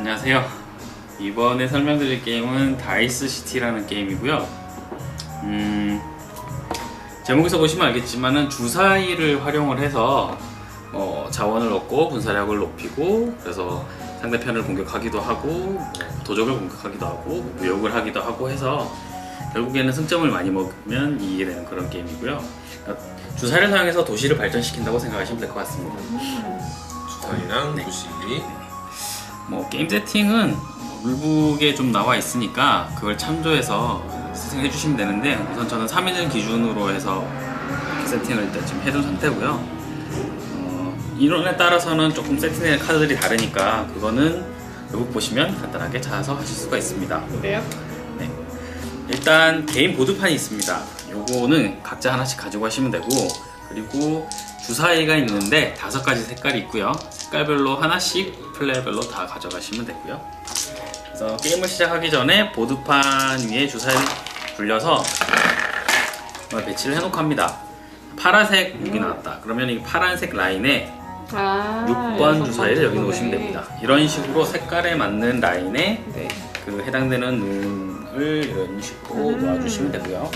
안녕하세요. 이번에 설명드릴 게임은 다이스 시티라는 게임이고요. 음, 제목에서 보시면 알겠지만은 주사위를 활용을 해서 어, 자원을 얻고 분사력을 높이고 그래서 상대편을 공격하기도 하고 뭐 도적을 공격하기도 하고 무역을 하기도 하고 해서 결국에는 승점을 많이 먹으면 이기게 되는 그런 게임이고요. 그러니까 주사위를 사용해서 도시를 발전시킨다고 생각하시면 될 것 같습니다. 주사위랑 네. 도시 뭐 게임 세팅은 룰북에 좀 나와 있으니까 그걸 참조해서 세팅해 주시면 되는데 우선 저는 3인을 기준으로 해서 세팅을 일단 지금 해둔 상태고요 어, 이론에 따라서는 조금 세팅된 카드들이 다르니까 그거는 룰북 보시면 간단하게 찾아서 하실 수가 있습니다 그래요? 네. 일단 개인 보드판이 있습니다. 요거는 각자 하나씩 가지고 가시면 되고 그리고 주사위가 있는데 다섯 가지 색깔이 있고요. 색깔별로 하나씩 플레이별로 다 가져가시면 되고요. 그래서 게임을 시작하기 전에 보드판 위에 주사위를 굴려서 배치를 해놓고 합니다. 파란색 여기 나왔다. 그러면 이 파란색 라인에 아, 6번 여섯 주사위를 여기 놓으시면. 됩니다. 이런 식으로 색깔에 맞는 라인에 네. 그 해당되는 눈을 이런 식으로 음. 놓아주시면 되고요.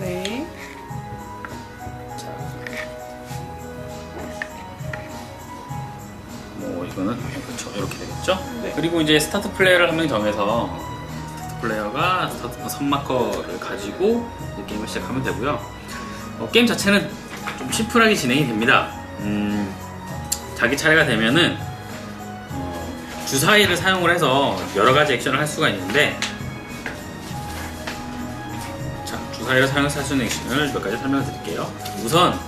네. 이거는 그렇죠 이렇게 되겠죠. 네. 그리고 이제 스타트 플레이어를 한 명 정해서 스타트 플레이어가 스타트 선마커를 가지고 게임을 시작하면 되고요. 어, 게임 자체는 좀 심플하게 진행이 됩니다. 음, 자기 차례가 되면은 어, 주사위를 사용을 해서 여러 가지 액션을 할 수가 있는데 자, 주사위를 사용해서 할 수 있는 액션을 몇 가지 설명을 드릴게요. 우선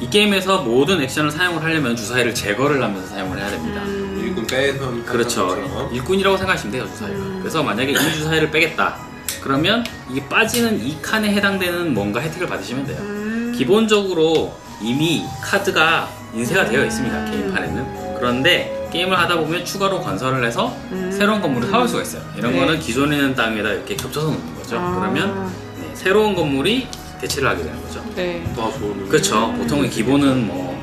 이 게임에서 모든 액션을 사용을 하려면 주사위를 제거를 하면서 사용을 해야 됩니다. 음, 일꾼 빼서 그렇죠. 것처럼. 일꾼이라고 생각하시면 돼요, 주사위를. 음. 그래서 만약에 이 주사위를 빼겠다. 그러면 이게 빠지는 이 칸에 해당되는 뭔가 혜택을 받으시면 돼요. 음. 기본적으로 이미 카드가 인쇄가 되어 있습니다, 음. 게임판에는. 그런데 게임을 하다 보면 추가로 건설을 해서 음. 새로운 건물을 사올 수가 있어요. 이런 네. 거는 기존에 있는 땅에다 이렇게 겹쳐서 놓는 거죠. 아, 그러면 네, 새로운 건물이 대체를 하게 되는 거죠. 네. 더 좋은 그렇죠. 음. 보통은 기본은 뭐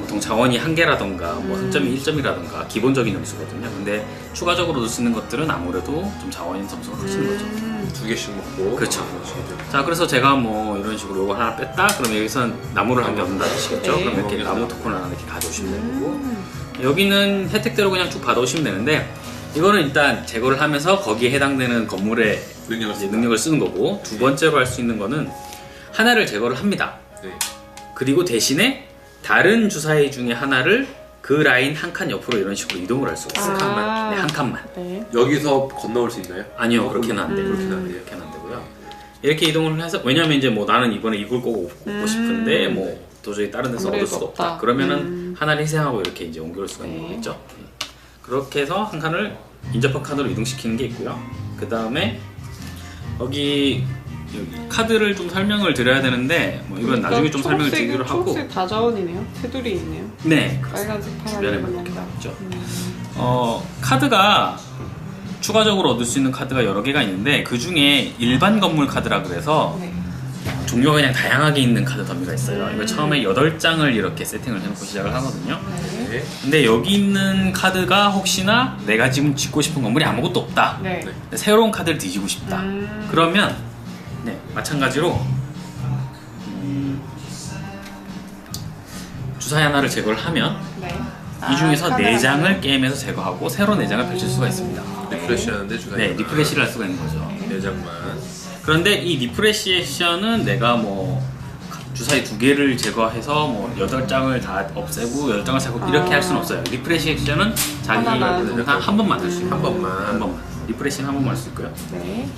보통 자원이 한 개라던가 뭐 음. 승점이 1점이라던가 기본적인 점수거든요. 근데 추가적으로 넣을 수 있는 것들은 아무래도 좀 자원인 점수가 크시는 거죠. 음. 두 개씩 먹고 그렇죠. 자, 그래서 제가 뭐 이런 식으로 이거 하나 뺐다. 그러면 여기선 나무를 한 개 얻는다 하시겠죠. 네. 그럼 이렇게 음. 나무 토큰을 하나 이렇게 가져오시면 되고 음. 여기는 혜택대로 그냥 쭉 받아오시면 되는데 이거는 일단 제거를 하면서 거기에 해당되는 건물의 능력을 이제 쓰는 거고 두 번째로 할 수 있는 거는 하나를 제거를 합니다. 네. 그리고 대신에 다른 주사위 중에 하나를 그 라인 한 칸 옆으로 이런 식으로 이동을 할 수가 있어요. 아. 네, 한 칸만. 네. 여기서 건너올 수 있나요? 아니요, 그렇게는 안 돼 요. 음. 그렇게는 안 돼요. 이렇게는 안 되고요. 이렇게 이동을 해서 왜냐면 이제 뭐 나는 이번에 이걸 꼭 얻고 음. 싶은데 뭐 도저히 다른 데서 얻을 수가 없다. 없다. 그러면은 음. 하나를 희생하고 이렇게 이제 옮겨올 수가 있는 네. 거겠죠. 그렇게 해서 한 칸을 인접한 칸으로 이동시키는 게 있고요. 그 다음에 여기 카드를 좀 설명을 드려야 되는데 뭐 이건 나중에 좀 설명을 드리기로 하고 초록색 다 자원이네요. 테두리 있네요. 네 빨간색, 주변에 파란색, 이렇게. 나왔죠. 음. 어, 카드가 추가적으로 얻을 수 있는 카드가 여러 개가 있는데 그 중에 일반 건물 카드라 그래서 네. 종류가 그냥 다양하게 있는 카드 더미가 있어요. 이거 음. 처음에 8장을 이렇게 세팅을 해놓고 시작을 하거든요. 네. 네. 근데 여기 있는 카드가 혹시나 내가 지금 짓고 싶은 건물이 아무것도 없다. 네. 네. 새로운 카드를 뒤지고 싶다. 음. 그러면 네, 마찬가지로 음, 주사위 하나를 제거를 하면 네. 이 중에서 아, 네 장을 게임에서 제거하고 새로 네 장을 펼칠 수가 있습니다. 리프레시 하는데 주사위 네, 리프레시를 할 수가 있는 거죠. 네 장만 그런데 이 리프레시 액션은 내가 뭐 주사위 두 개를 제거해서 뭐 여덟 장을 다 없애고 여덟 장을 사고 이렇게 아. 할 수는 없어요. 리프레시 액션은 자기가. 한, 한 번만 할수 있어요. 한 번만. 한 번만. 리프레시는 한 번만 할 수 있고요. 네.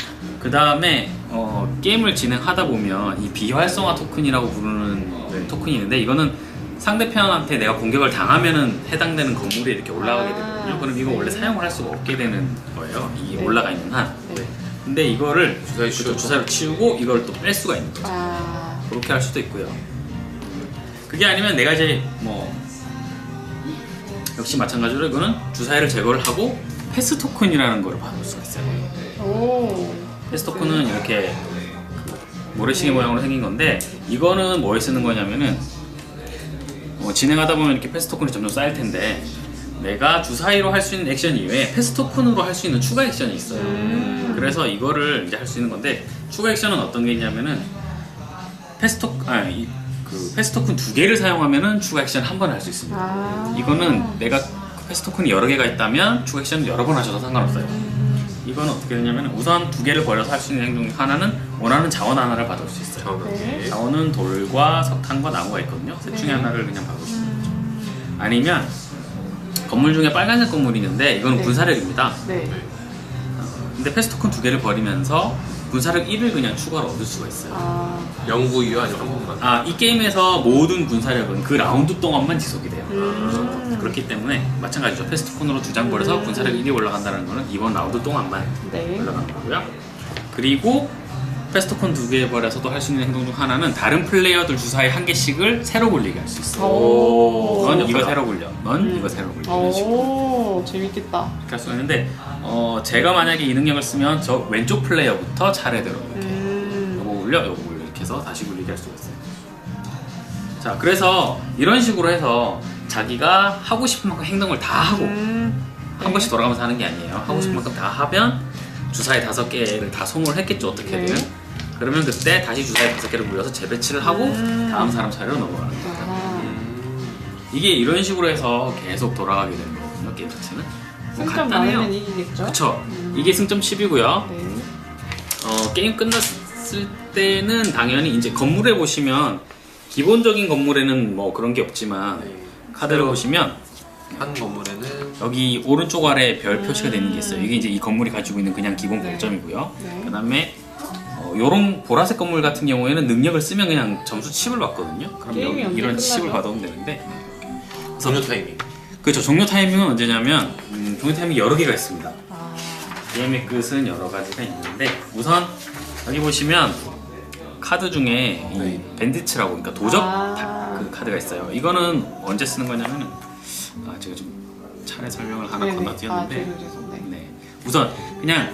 그 다음에 어, 게임을 진행하다 보면 이 비활성화 토큰이라고 부르는 어, 네. 토큰이 있는데 이거는 상대편한테 내가 공격을 당하면은 해당되는 건물이 이렇게 올라가게 아, 되거든요. 그럼 이거 네. 원래 사용을 할 수가 없게 되는 거예요. 이 네. 올라가 있는 한. 네. 근데 이거를 주사위 그쵸, 치우고. 주사위로 치우고 이걸 또 뺄 수가 있는 거죠. 아. 그렇게 할 수도 있고요. 그게 아니면 내가 이제 뭐 역시 마찬가지로 이거는 주사위를 제거를 하고 패스 토큰이라는 걸 받을 수가 있어요. 오. 패스 토큰은 이렇게 그 모래시계 모양으로 생긴 건데 이거는 뭐에 쓰는 거냐면은 뭐 진행하다 보면 이렇게 패스 토큰이 점점 쌓일 텐데 내가 주사위로 할 수 있는 액션 이외에 패스 토큰으로 할 수 있는 추가 액션이 있어요. 음. 그래서 이거를 이제 할 수 있는 건데 추가 액션은 어떤 게 있냐면은 패스토 아니 그 패스 토큰 두 개를 사용하면은 추가 액션 한 번 할 수 있습니다. 아. 이거는 내가 패스 토큰이 여러 개가 있다면 추가 액션을 여러 번 하셔도 상관없어요. 이거는 어떻게 되냐면 우선 두 개를 버려서 할 수 있는 행동 중 하나는 원하는 자원 하나를 받을 수 있어요. 자원하게. 자원은 돌과 석탄과 나무가 있거든요. 셋 중에 네. 하나를 그냥 받으시면 되죠. 아니면 건물 중에 빨간색 건물이 있는데 이거는 네. 군사력입니다. 네. 근데 패스 토큰 두 개를 버리면서 군사력 1을 그냥 추가로 얻을 수가 있어요. 아. 영구이요 아니면 한 번만. 아, 이 게임에서 모든 군사력은 그 라운드 동안만 지속이 돼요. 음. 그렇기 때문에 마찬가지죠. 패스토큰으로 두장 버려서 군사력 1이 올라간다는 거는 이번 라운드 동안만 네. 올라가는 거고요. 그리고 패스토콘 두개 버려서도 할 수 있는 행동 중 하나는 다른 플레이어들 주사위 한 개씩을 새로 굴리게 할 수 있어요. 오. 넌 이거 새로 굴려. 넌 음. 이거 새로 굴려. 이런 식으로 오, 재밌겠다. 이렇게 할 수가 있는데 어, 제가 만약에 이 능력을 쓰면 저 왼쪽 플레이어부터 차례대로 이렇게 음. 요거 굴려, 요거 굴려 이렇게 해서 다시 굴리게 할 수가 있어요. 자, 그래서 이런 식으로 해서 자기가 하고 싶은 만큼 행동을 다 하고 음. 한 번씩 돌아가면서 하는 게 아니에요. 하고 싶은 음. 만큼 다 하면 주사위 다섯 개를 다 소모를 했겠죠 어떻게든. 네. 그러면 그때 다시 주사위 다섯 개를 굴려서 재배치를 하고 음. 다음 사람 차례로 넘어가는 거예요. 아. 음. 이게 이런 식으로 해서 계속 돌아가게 되는 거거든요 게임 자체는. 뭐 승점 많으면 이기겠죠? 그쵸. 음. 이게 승점 10이고요. 네. 어, 게임 끝났을 때는 당연히 이제 건물에 보시면 기본적인 건물에는 뭐 그런 게 없지만 네. 카드를 보시면 한 건물에는 여기 오른쪽 아래 별 표시가 되는 게 있어요. 이게 이제 이 건물이 가지고 있는 그냥 기본 네. 공점이고요. 네. 그다음에 어, 요런 보라색 건물 같은 경우에는 능력을 쓰면 그냥 점수 칩을 받거든요. 그럼 게임이 여기 언제 이런 끝나죠? 칩을 받아오면 되는데 종료 타이밍. 그렇죠. 종료 타이밍은 언제냐면 음, 종료 타이밍이 여러 개가 있습니다. 아. 게임의 끝은 여러 가지가 있는데 우선 여기 보시면 카드 중에 이 네. 밴디츠라고 그러니까 도적 아. 다- 그 카드가 있어요. 이거는 언제 쓰는 거냐면은 아 제가 좀 차례 설명을 하나 네네. 건너뛰었는데 아, 죄송, 죄송. 네. 네. 우선 그냥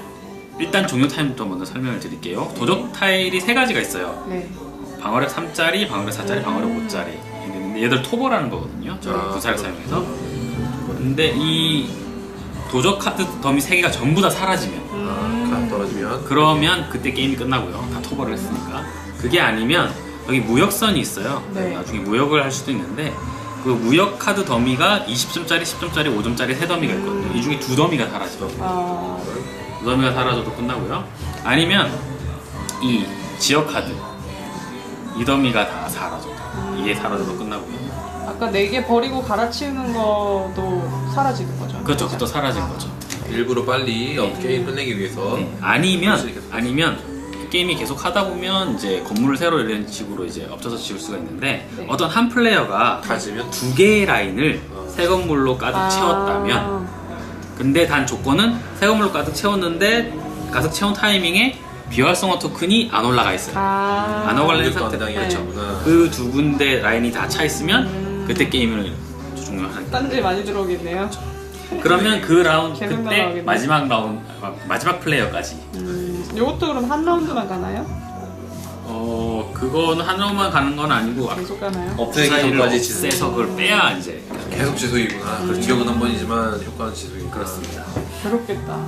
일단 종료 타임부터 먼저 설명을 드릴게요. 도적 타일이 세 가지가 있어요. 네. 방어력 3짜리, 방어력 4짜리, 방어력 5짜리. 근데 얘들 토벌하는 거거든요. 저 아. 구사를 사용해서. 근데 이 도적 카드 더미 세 개가 전부 다 사라지면 음. 아, 가 떨어지면 그러면 그때 게임이 끝나고요. 다 토벌을 했으니까. 그게 아니면 여기 무역선이 있어요. 네. 나중에 무역을 할 수도 있는데 그 무역 카드 더미가 20점짜리, 10점짜리, 5점짜리 세 더미가 있거든요. 이 중에 두 더미가 사라져요. 아. 두 더미가 사라져도 끝나고요. 아니면 이 지역 카드 이 더미가 다 사라져도 이게 사라져도 끝나고요. 아까 네 개 버리고 갈아치우는 것도 사라지는 거죠? 그렇죠. 그것도 사라진 거죠. 일부러 빨리 어, 게임 끝내기 위해서 네. 아니면. 아니면 게임이 계속 하다 보면 이제 건물을 새로 이런 식으로 이제 엎쳐서 지을 수가 있는데 네. 어떤 한 플레이어가 가지면 두 개의 라인을 어. 새 건물로 가득 아. 채웠다면 근데 단 조건은 새 건물로 가득 채웠는데 가득 채운 타이밍에 비활성화 토큰이 안 올라가 있어요. 아. 안 올라간 공격도 상태. 안 당해야 네. 되구나. 그두 군데 라인이 다 차 있으면 음. 그때 게임을 종료하는. 딴지 많이 들어오겠네요. 그러면 그 라운드 그때 나가겠네. 마지막 라운드 마지막 플레이어까지 음. 요것도 그럼 한 라운드만 가나요? 어 그거는 한 라운드만 가는 건 아니고 계속 가나요? 없애기 전까지 지속. 없애서 그걸 빼야 이제 계속 지속이구나. 음. 그래서 기억은 한 번이지만 효과는 지속이 그렇습니다. 괴롭겠다.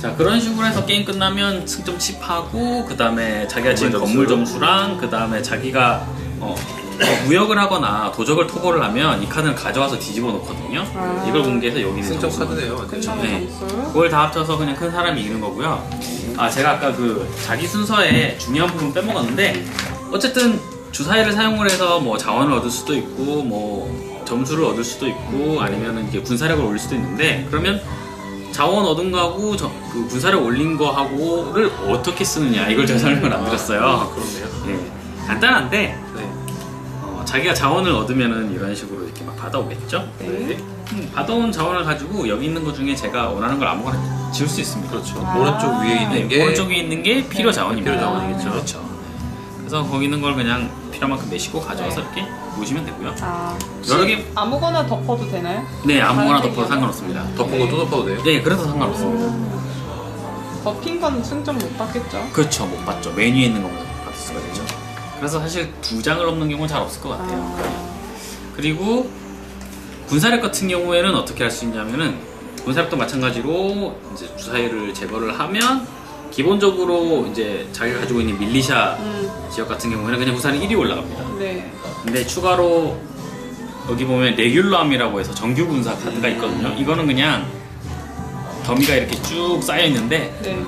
자 그런 식으로 해서 게임 끝나면 승점 칩하고 그 다음에 자기가 지은 건물 건물 점수. 점수랑 그 다음에 자기가 어, 어, 무역을 하거나 도적을 토벌을 하면 이 카드를 가져와서 뒤집어 놓거든요. 아. 이걸 공개해서 여기 있는 승점 점수만. 카드네요. 완전. 끝나는 네. 점수. 그걸 다 합쳐서 그냥 큰 사람이 이기는 거고요. 아 제가 아까 그 자기 순서에 중요한 부분 빼먹었는데 어쨌든 주사위를 사용을 해서 뭐 자원을 얻을 수도 있고 뭐 점수를 얻을 수도 있고 아니면은 이제 군사력을 올릴 수도 있는데 그러면 자원 얻은 거하고 저, 그 군사력 올린 거하고를 어떻게 쓰느냐 이걸 제가 설명을 안 아, 드렸어요. 그렇네요. 예, 간단한데 자기가 자원을 얻으면은 이런 식으로 이렇게 막 받아오겠죠. 네. 음, 받아온 자원을 가지고 여기 있는 것 중에 제가 원하는 걸 아무거나 지을 수 있습니다. 그렇죠. 아. 오른쪽 위에 있는 네, 게 오른쪽 위에 있는 게 필요 네. 자원입니다. 필요 자원이겠죠. 그렇죠. 그래서 거기 있는 걸 그냥 필요만큼 내시고 가져와서 네. 이렇게 놓으시면 되고요. 아. 여러 개- 아무거나 덮어도 되나요? 네, 아무거나 덮어도? 상관없습니다. 덮은 거또 덮어도 돼요? 네, 그래도 상관없습니다. 덮인 건 승점 못 받겠죠? 그렇죠, 못 받죠. 메뉴에 있는 있죠. 그래서 사실 두 장을 넘는 경우는 잘 없을 것 같아요. 아. 그리고 군사력 같은 경우에는 어떻게 할 수 있냐면은 군사력도 마찬가지로 이제 주사위를 제거를 하면 기본적으로 이제 자기가 가지고 있는 밀리샤 음, 지역 같은 경우에는 그냥 군사력이 1위 올라갑니다. 네. 근데 추가로 여기 보면 레귤럼이라고 해서 정규 군사 카드가 있거든요. 이거는 그냥 더미가 이렇게 쭉 쌓여 있는데 네.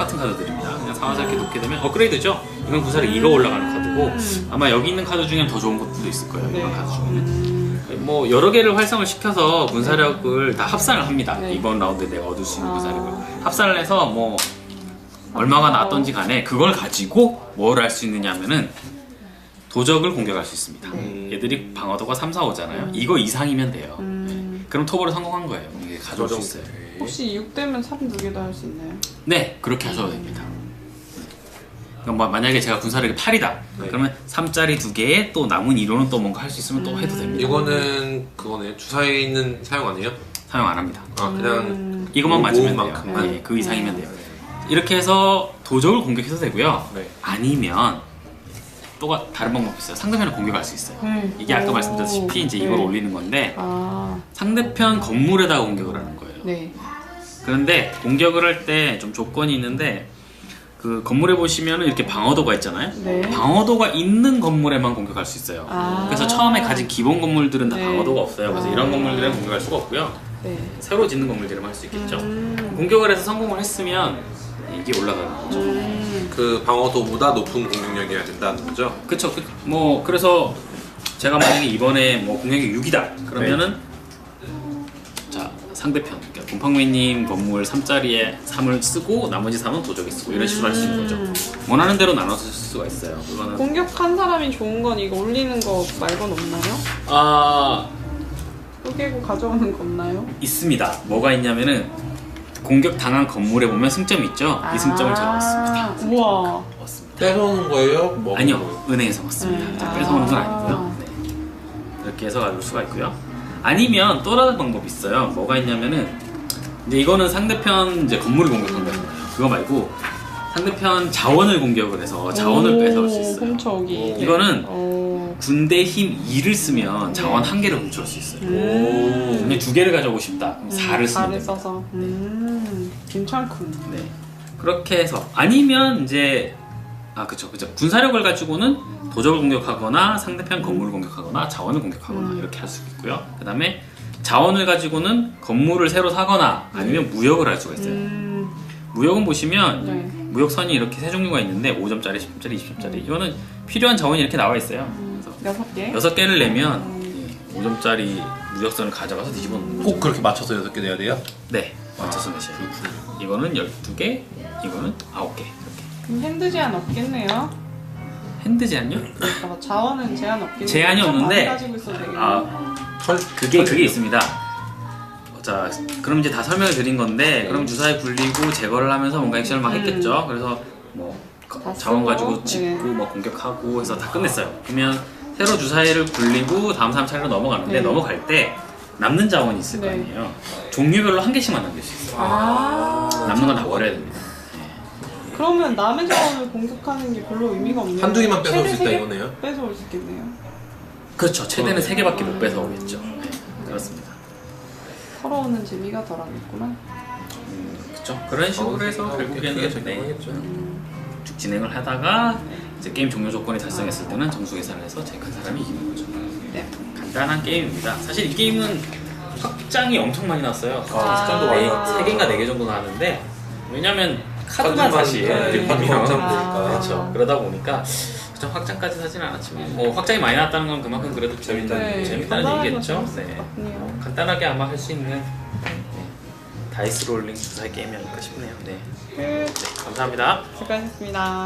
똑같은 카드들입니다. 그냥 이렇게 놓게 되면 업그레이드죠. 이건 구사력 2가 올라가는 카드고 아마 여기 있는 카드 중에 더 좋은 것들도 있을 거예요. 네. 이런 카드 중에는. 음, 뭐 여러 개를 활성을 시켜서 군사력을 다 합산을 합니다. 네. 이번 라운드에 내가 얻을 수 있는 아. 군사력을 합산을 해서 뭐 얼마가 나왔던지 간에 그걸 가지고 뭘 할 수 있느냐면은 도적을 공격할 수 있습니다. 네. 얘들이 방어도가 3, 4, 5잖아요. 이거 이상이면 돼요. 음. 그럼 토벌을 성공한 거예요. 가져올 수 있어요. 혹시 6 되면 3 두개다할수 있나요? 네, 그렇게 하셔도 됩니다. 뭐 만약에 제가 군사력이 8이다. 네. 그러면 3짜리 두 개에 또 남은 2로는 또 뭔가 할 수 있으면 또 해도 됩니다. 이거는 그거네 주사위에 있는 사용 아니에요? 사용 안 합니다. 아 그냥 음, 이것만 모- 맞으면 돼요. 모음만큼만. 네, 그 이상이면 돼요. 이렇게 해서 도적을 공격해도 되고요. 네. 아니면 또 가- 다른 방법이 있어요. 상대편을 공격할 수 있어요. 네. 이게 아까 오. 말씀드렸다시피 이제 이걸 네. 올리는 건데 아, 상대편 건물에다가 공격을 하는 거예요. 네. 그런데 공격을 할 때 좀 조건이 있는데 그 건물에 보시면은 이렇게 방어도가 있잖아요. 네. 방어도가 있는 건물에만 공격할 수 있어요. 아. 그래서 처음에 가진 기본 건물들은 다 네. 방어도가 없어요. 그래서 아. 이런 건물들은 공격할 수가 없고요. 네. 새로 짓는 건물들은 할수 있겠죠. 음. 공격을 해서 성공을 했으면 이게 올라가는 거죠. 음. 그 방어도보다 높은 공격력이어야 된다는 거죠? 그쵸. 그, 뭐 그래서 제가 만약에 이번에 뭐 공격이 6이다 그러면은 자 상대편 그러니까 곰팡매님 건물 3짜리에 3을 쓰고 나머지 3은 도적이 쓰고 이런 식으로 할 수 있는 거죠. 음. 원하는 대로 나눠서 쓸 수가 있어요. 그거는 공격한 사람이 좋은 건 이거 올리는 거 말고는 없나요? 아또 깨고 가져오는 거 없나요? 있습니다. 뭐가 있냐면은 공격 당한 건물에 보면 승점이 있죠. 이 승점을 제가 얻습니다. 아, 우와. 얻습니다. 뺏어오는 거예요? 뭐 아니요, 은행에서 얻습니다. 음. 자, 뺏어오는 건 아. 아니고요. 네. 이렇게 해서 가질 수가 있고요. 아니면 또 다른 방법이 있어요. 뭐가 있냐면은 이제 이거는 상대편 이제 건물을 공격한다는 거예요. 그거 말고 상대편 자원을 공격을 해서 자원을 오, 뺏어올 수 있어요. 훔쳐오기. 이거는 오. 군대 힘 2를 쓰면 네. 자원 한 개를 훔쳐올 수 있어요. 음. 근데 두 개를 가져오고 싶다. 그럼 4를 쓰면 4를 됩니다. 써서. 음. 괜찮군. 네. 그렇게 해서 아니면 이제 아 그쵸 그쵸 군사력을 가지고는 도적을 공격하거나 상대편 건물을 공격하거나 자원을 공격하거나 음. 이렇게 할 수 있고요. 그 다음에 자원을 가지고는 건물을 새로 사거나 아니면 무역을 할 수가 있어요. 음. 무역은 보시면 네. 무역선이 이렇게 세 종류가 있는데 5점짜리, 10점짜리, 20점짜리 이거는 필요한 자원이 이렇게 나와 있어요. 여섯 개. 여섯 개를 내면 5점짜리 무역선을 가져가서 뒤집어 놓는 거죠. 꼭 그렇게 맞춰서 여섯 개 내야 돼요? 네, 맞춰서 내셔요. 이거는 12개, 이거는 9개. 이렇게. 그럼 핸드 제한 없겠네요. 핸드 제한요? 그러니까 제한은 제한 없겠네요. 제한이 없는데, 많이 가지고 있어도 되겠네요. 아, 헐 그게 그게 있습니다. 어, 자, 그럼 이제 다 설명을 드린 건데, 그럼 주사위 굴리고 제거를 하면서 뭔가 액션을 막 음. 했겠죠. 그래서 뭐 거- 다 자원 쓰고, 가지고 짓고 네. 뭐 공격하고 해서 다 끝냈어요. 그러면 새로 주사위를 굴리고 다음 사람 차례로 넘어가는데 네. 넘어갈 때 남는 자원이 있을 거 네. 아니에요. 종류별로 한 개씩만 남길 수 있어요. 아. 남는 건 다 버려야 됩니다. 그러면 남의 자원을 공격하는 게 별로 의미가 없네요. 한두 개만 뺏어올 수 있다 이거네요? 뺏어올 수 있겠네요. 그렇죠. 최대는 세 개밖에 못 뺏어 오겠죠. 네, 그렇습니다. 서러우는 재미가 덜하겠구나. 음, 그렇죠. 그런 식으로 해서 어, 결국에는 네. 쭉 진행을 하다가 이제 게임 종료 조건이 달성했을 때는 점수 계산을 해서 제일 큰 사람이 이기는 거죠. 네. 간단한 게임입니다. 사실 이 게임은 확장이 엄청 많이 났어요. 아, 확장도 많이 나왔죠. 세 개인가 네개 정도 나왔는데 왜냐면 카드만 사실 아. 보니까. 그렇죠. 그러다 보니까 그쵸, 확장까지 사지는 않았지만 뭐 확장이 많이 났다는 건 그만큼 그래도 재밌다는 네, 재밌다는 얘기겠죠. 네. 것 같네요. 간단하게 아마 할 수 있는 네. 다이스 롤링 주사위 게임이 아닐까 싶네요. 네. 끝. 네, 감사합니다. 수고하셨습니다.